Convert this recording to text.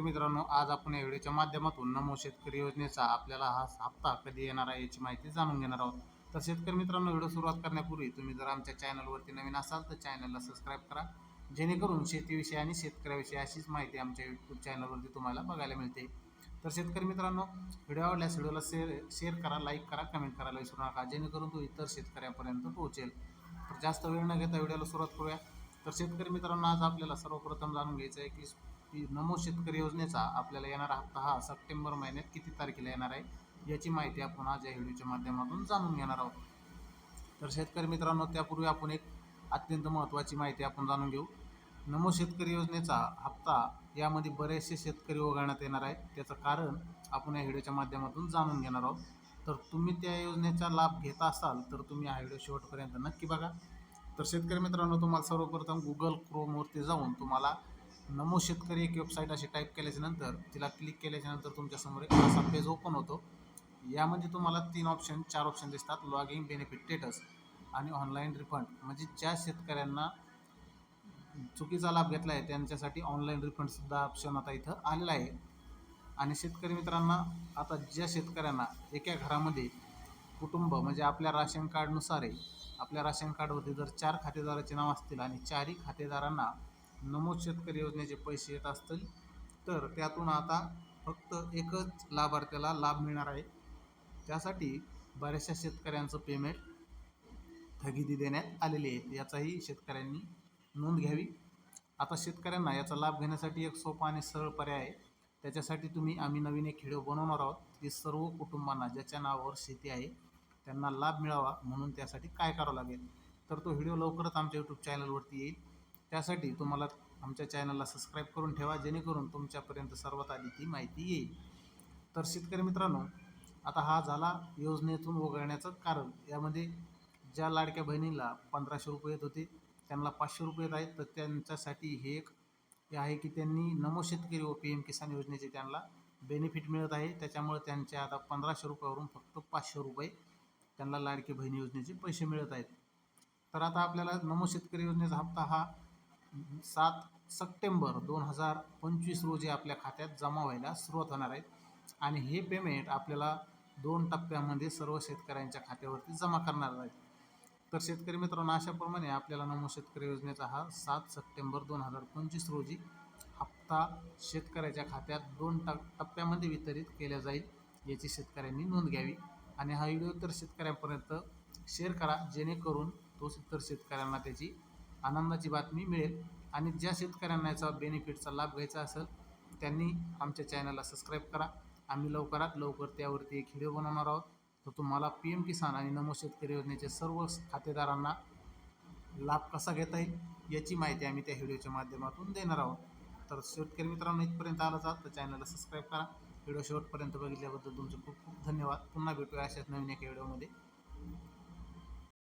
शेतकरी मित्रांनो आज आपण या व्हिडिओच्या माध्यमातून नमो शेतकरी योजनेचा आपल्याला हा हप्ता कधी येणार आहे याची माहिती जाणून घेणार आहोत. तर शेतकरी मित्रांनो व्हिडिओ सुरुवात करण्यापूर्वी तुम्ही जर आमच्या चॅनलवरती नवीन असाल तर चॅनलला सबस्क्राईब करा. जेणेकरून शेतीविषयी आणि शेतकऱ्याविषयी अशीच माहिती आमच्या यूट्यूब चॅनलवरती तुम्हाला बघायला मिळते. तर शेतकरी मित्रांनो व्हिडिओ आवडल्यास व्हिडिओला शेअर शेअर करा लाईक करा कमेंट करायला विसरू नका. जेणेकरून तो इतर शेतकऱ्यांपर्यंत पोहोचेल. तर जास्त वेळ न घेता व्हिडिओला सुरुवात करूया. तर शेतकरी मित्रांनो आज आपल्याला सर्वप्रथम जाणून घ्यायचं आहे की की नमो शेतकरी योजनेचा आपल्याला येणारा हप्ता हा सप्टेंबर महिन्यात किती तारखेला येणार आहे याची माहिती आपण आज या व्हिडिओच्या माध्यमातून जाणून घेणार आहोत. तर शेतकरी मित्रांनो त्यापूर्वी आपण एक अत्यंत महत्त्वाची माहिती आपण जाणून घेऊ. नमो शेतकरी योजनेचा हप्ता यामध्ये बरेचसे शेतकरी वगळण्यात येणार आहेत. त्याचं कारण आपण या व्हिडिओच्या माध्यमातून जाणून घेणार आहोत. तर तुम्ही त्या योजनेचा लाभ घेत असाल तर तुम्ही हा व्हिडिओ शेवटपर्यंत नक्की बघा. तर शेतकरी मित्रांनो तुम्हाला सर्वप्रथम गुगल क्रोमवरती जाऊन तुम्हाला नमो शेतकरी एक वेबसाईट अशी टाईप केल्याच्यानंतर तिला क्लिक केल्याच्यानंतर तुमच्यासमोर एक असा पेज ओपन होतो. यामध्ये तुम्हाला तीन ऑप्शन चार ऑप्शन दिसतात. लॉगिंग बेनिफिट स्टेटस आणि ऑनलाईन रिफंड म्हणजे ज्या शेतकऱ्यांना चुकीचा लाभ घेतला आहे त्यांच्यासाठी ऑनलाईन रिफंडसुद्धा ऑप्शन आता इथं आलेला आहे. आणि शेतकरी मित्रांना आता ज्या शेतकऱ्यांना एका घरामध्ये कुटुंब म्हणजे आपल्या राशन कार्डनुसार आहे आपल्या राशन कार्डवरती जर चार खातेदाराचे नाव असतील आणि चारही खातेदारांना नमोद शेतकरी योजनेचे पैसे येत असतील तर त्यातून आता फक्त एकच लाभार्थ्याला लाभ मिळणार आहे. त्यासाठी बऱ्याचशा शेतकऱ्यांचं पेमेंट स्थगिती देण्यात आलेली आहे. याचाही शेतकऱ्यांनी नोंद घ्यावी. आता शेतकऱ्यांना याचा लाभ घेण्यासाठी एक सोपा आणि सरळ पर्याय आहे. त्याच्यासाठी तुम्ही आम्ही नवीन एक व्हिडिओ बनवणार आहोत. की सर्व कुटुंबांना ज्याच्या नावावर शेती आहे त्यांना लाभ मिळावा म्हणून त्यासाठी काय करावं लागेल? तर तो व्हिडिओ लवकरच आमच्या यूट्यूब चॅनलवरती येईल. त्यासाठी तुम्हाला आमच्या चॅनलला सबस्क्राईब करून ठेवा जेणेकरून तुमच्यापर्यंत सर्वात आधी ती माहिती येईल. तर शेतकरी मित्रांनो आता हा झाला योजनेतून वगळण्याचं कारण. यामध्ये ज्या लाडक्या बहिणीला पंधराशे रुपये येत होते त्यांना पाचशे रुपये येत आहेत. तर त्यांच्यासाठी हे एक हे आहे की त्यांनी नमो शेतकरी व पी एम किसान योजनेचे त्यांना बेनिफिट मिळत आहे. त्याच्यामुळे त्यांच्या आता पंधराशे रुपयावरून फक्त पाचशे रुपये त्यांना लाडकी बहिणी योजनेचे पैसे मिळत आहेत. तर आता आपल्याला नमो शेतकरी योजनेचा हप्ता हा सात सप्टेंबर दोन हजार पंचवीस रोजी आपल्या खात्यात जमा व्हायला सुरुवात होणार आहे. आणि हे पेमेंट आपल्याला दोन टप्प्यामध्ये सर्व शेतकऱ्यांच्या खात्यावरती जमा करणार आहे तर शेतकरी मित्रांनो अशाप्रमाणे आपल्याला नमो शेतकरी योजनेचा हा सात सप्टेंबर दोन हजार पंचवीस रोजी हप्ता शेतकऱ्याच्या खात्यात दोन ट टप्प्यामध्ये वितरित केल्या जाईल याची शेतकऱ्यांनी नोंद घ्यावी. आणि हा व्हिडिओ तर शेतकऱ्यांपर्यंत शेअर करा जेणेकरून तो इतर शेतकऱ्यांना त्याची आनंदाची बातमी मिळेल. आणि ज्या शेतकऱ्यांना याचा बेनिफिटचा लाभ घ्यायचा असेल त्यांनी आमच्या चॅनलला सबस्क्राईब करा. आम्ही लवकरात लवकर त्यावरती एक व्हिडिओ बनवणार आहोत. तर तुम्हाला पी एम किसान आणि नमो शेतकरी योजनेचे सर्व खातेदारांना लाभ कसा घेता येईल याची माहिती आम्ही त्या व्हिडिओच्या माध्यमातून देणार आहोत. तर शेतकरी मित्रांनो इथपर्यंत आला जात तर चॅनलला सबस्क्राईब करा. व्हिडिओ शेवटपर्यंत बघितल्याबद्दल तुमचे खूप खूप धन्यवाद. पुन्हा भेटूया अशाच नवीन एका व्हिडिओमध्ये